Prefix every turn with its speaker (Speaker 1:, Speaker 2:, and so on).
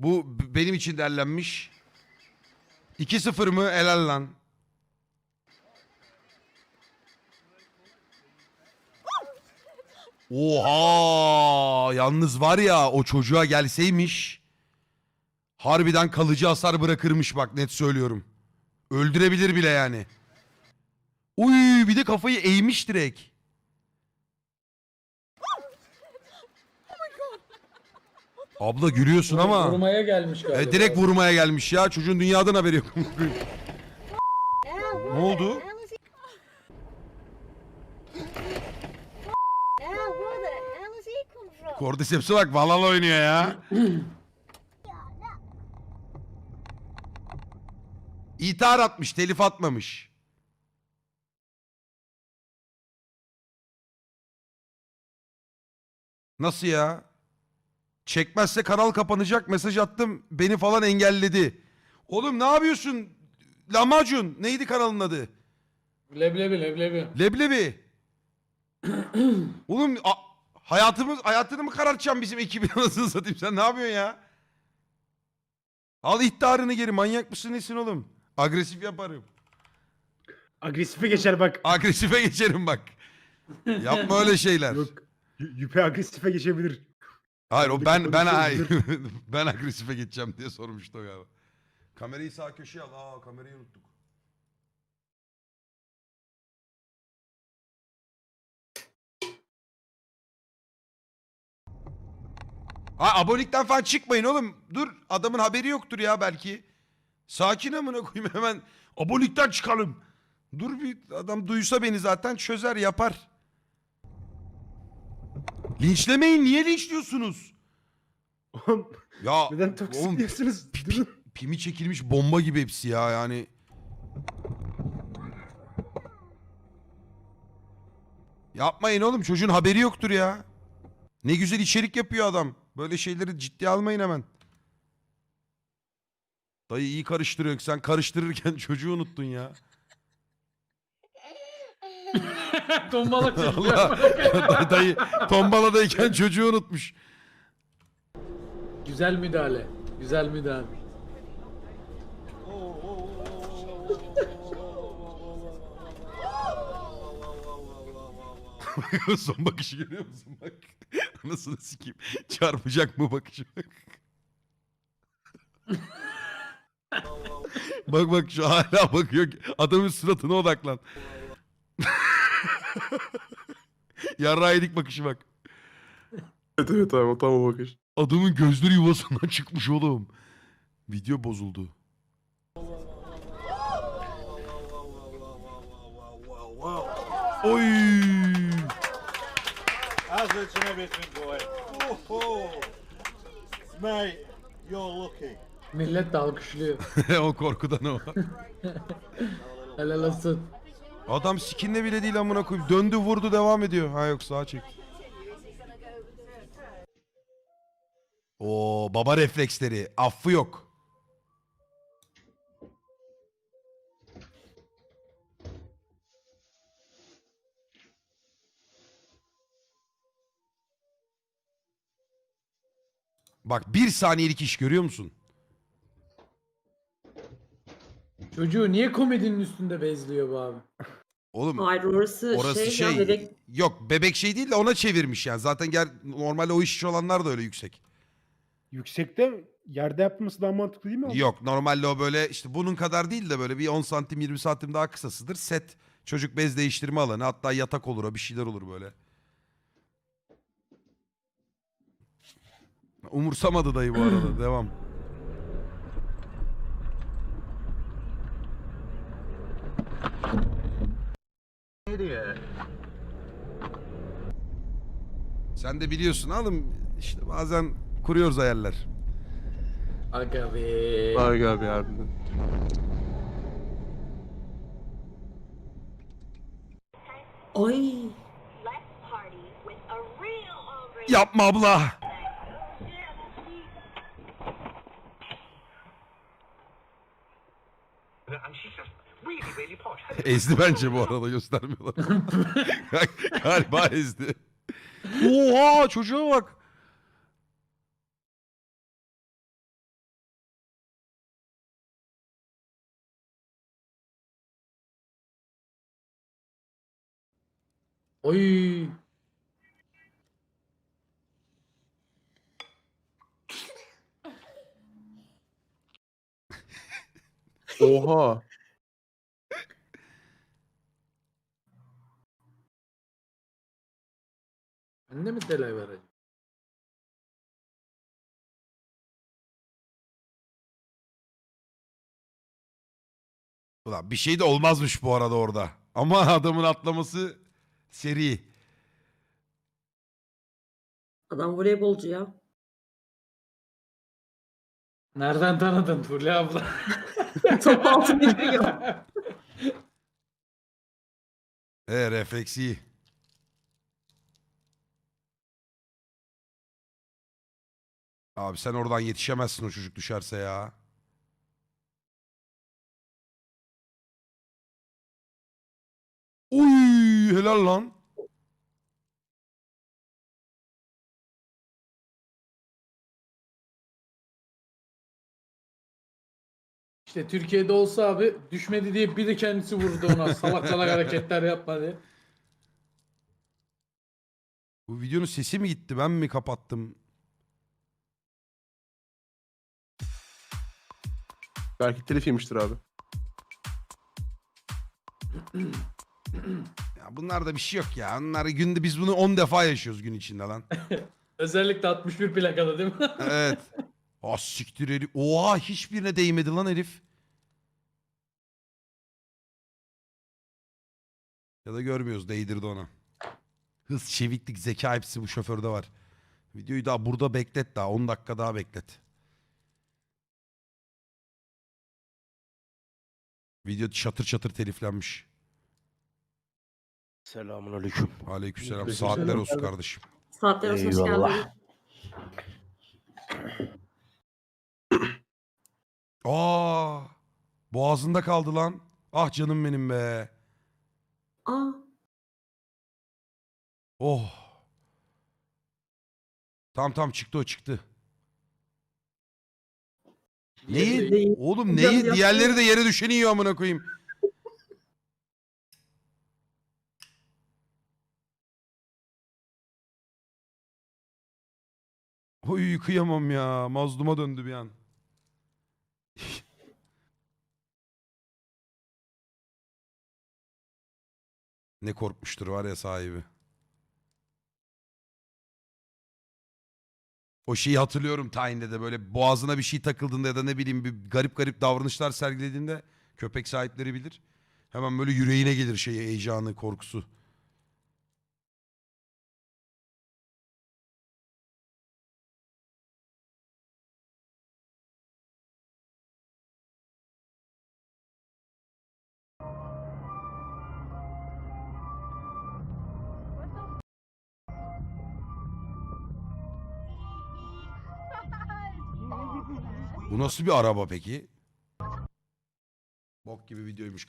Speaker 1: Bu benim için derlenmiş. 2-0 mı? Helal lan. Oha! Yalnız var ya o çocuğa gelseymiş harbiden kalıcı hasar bırakırmış bak net söylüyorum. Öldürebilir bile yani. Uy bir de kafayı eğmiş direkt. Abla gülüyorsun ama
Speaker 2: Vurmaya gelmiş galiba.
Speaker 1: e, direkt vurmaya gelmiş ya. Çocuğun dünyadan haberi yok. Ne oldu? Cordyceps'e bak Valhalla oynuyor ya. İthar atmış, telif atmamış. Nasıl ya? Çekmezse kanal kapanacak mesaj attım beni falan engelledi. Oğlum ne yapıyorsun? Lahmacun neydi kanalın adı?
Speaker 2: Leblebi leblebi.
Speaker 1: Leblebi. Oğlum a- hayatımız hayatını mı karartacaksın bizim ekibin anasını satayım sen ne yapıyorsun ya? Al ihtarını geri manyak mısın nesin oğlum? Agresif yaparım.
Speaker 3: Agresife geçer bak.
Speaker 1: Agresife geçerim bak. Yapma öyle şeyler.
Speaker 3: Yok. y- Yüpe agresife geçebilir.
Speaker 1: Hayır o ben ben
Speaker 3: konuşuyoruzdur.
Speaker 1: ben agresife geçeceğim diye sormuştu o galiba. Kamerayı sağ köşeye al. Aa kamerayı unuttuk. Ha abonelikten falan çıkmayın oğlum. Dur adamın haberi yoktur ya belki. Sakin amına koyayım hemen abonelikten çıkalım. Dur bir adam duysa beni zaten çözer yapar. Linçlemeyin niye linçliyorsunuz? Ya
Speaker 3: neden toksik
Speaker 1: oğlum,
Speaker 3: diyorsunuz? Durun.
Speaker 1: pimi çekilmiş bomba gibi hepsi ya yani. Yapmayın oğlum çocuğun haberi yoktur ya. Ne güzel içerik yapıyor adam. Böyle şeyleri ciddiye almayın hemen. Dayı iyi karıştırıyorsun. Sen karıştırırken çocuğu unuttun ya.
Speaker 2: Çekiyor.
Speaker 1: Allah. Dayı tombaladayken çocuğu unutmuş.
Speaker 2: Güzel müdahale. Güzel müdahale.
Speaker 1: Son bakışı görüyor musun bak. Anasını sikeyim. Çarpacak mı bakışı bak. bak bak şu hala bakıyor. Adamın suratına odaklan. Yarrağı yedik bakışı bak.
Speaker 4: Evet evet abi tam o bakış.
Speaker 1: Adamın gözleri yuvasından çıkmış oğlum. Video bozuldu. Oy!
Speaker 5: How's it and everything going? Oh, mate, you're lucky.
Speaker 2: Millet de alkışlıyor.
Speaker 1: o korkudan o.
Speaker 2: Helal olsun.
Speaker 1: Adam skinle bile değil amına koyayım. Döndü vurdu devam ediyor. Ha yok sağa çek. Oo baba refleksleri. Affı yok. Bak bir saniyelik iş görüyor musun?
Speaker 2: Çocuğu niye komedinin üstünde bezliyor bu abi?
Speaker 1: Oğlum
Speaker 6: Hayır orası,
Speaker 1: Orası
Speaker 6: şey,
Speaker 1: şey,
Speaker 6: ya bebek
Speaker 1: yok bebek şey değil de ona çevirmiş yani. Zaten ger normalde o iş olanlar da öyle yüksek.
Speaker 3: Yüksekte yerde yapması daha mantıklı değil mi? abi?
Speaker 1: Yok normalde o böyle işte bunun kadar değil de böyle bir 10 santim 20 santim daha kısasıdır. Set çocuk bez değiştirme alanı hatta yatak olur o bir şeyler olur böyle. Umursamadı dayı bu arada devam. Sen de biliyorsun oğlum işte bazen kuruyoruz hayaller.
Speaker 2: Aga be.
Speaker 4: Bak abi harbiden.
Speaker 7: hungry
Speaker 1: Yapma abla. ezdi bence bu arada göstermiyorlar. Galiba ezdi. Oha çocuğa bak.
Speaker 2: Oy.
Speaker 4: Oha.
Speaker 2: Bende mi delay var acaba?
Speaker 1: Ulan bir şey de olmazmış bu arada orada. Ama adamın atlaması seri.
Speaker 6: Adam voleybolcu ya.
Speaker 2: Nereden tanıdın Fulya abla?
Speaker 6: Top altı biliyor.
Speaker 1: E refleks iyi. Abi sen oradan yetişemezsin o çocuk düşerse ya. Uy helal lan.
Speaker 2: İşte Türkiye'de olsa abi düşmedi diye bir de kendisi vurdu ona. Salak salak hareketler yapma diye.
Speaker 1: Bu videonun sesi mi gitti ben mi kapattım?
Speaker 4: Belki telif yemiştir abi.
Speaker 1: Ya bunlarda bir şey yok ya. Bunlar günde biz bunu 10 defa yaşıyoruz gün içinde lan.
Speaker 2: Özellikle 61 plakada değil mi?
Speaker 1: Evet. Ah siktir herif. Oha hiçbirine değmedi lan herif. Ya da görmüyoruz değdirdi ona. Hız, çeviklik, zeka hepsi bu şoförde var. Videoyu daha burada beklet daha 10 dakika daha beklet. Video çatır çatır teliflenmiş.
Speaker 8: Selamun aleyküm.
Speaker 1: Aleykümselam.
Speaker 2: Aleykümselam.
Speaker 1: Saatler olsun kardeşim.
Speaker 6: Saatler olsun hoş
Speaker 8: Eyvallah.
Speaker 6: geldin.
Speaker 1: Aa! Boğazında kaldı lan. Ah canım benim be.
Speaker 6: Aa,
Speaker 1: Oh. Tamam tamam çıktı o çıktı. Neyi?
Speaker 6: Değil.
Speaker 1: Oğlum neyi?
Speaker 6: yaptı.
Speaker 1: Diğerleri de yere düşeni yiyor amına koyayım. Oy kıyamam ya. Mazluma döndü bir an. ne korkmuştur var ya sahibi. O şeyi hatırlıyorum tayinde de böyle boğazına bir şey takıldığında ya da ne bileyim bir garip garip davranışlar sergilediğinde köpek sahipleri bilir. Hemen böyle yüreğine gelir şey heyecanı, korkusu. Bu nasıl bir araba peki? Bok gibi videoymuş.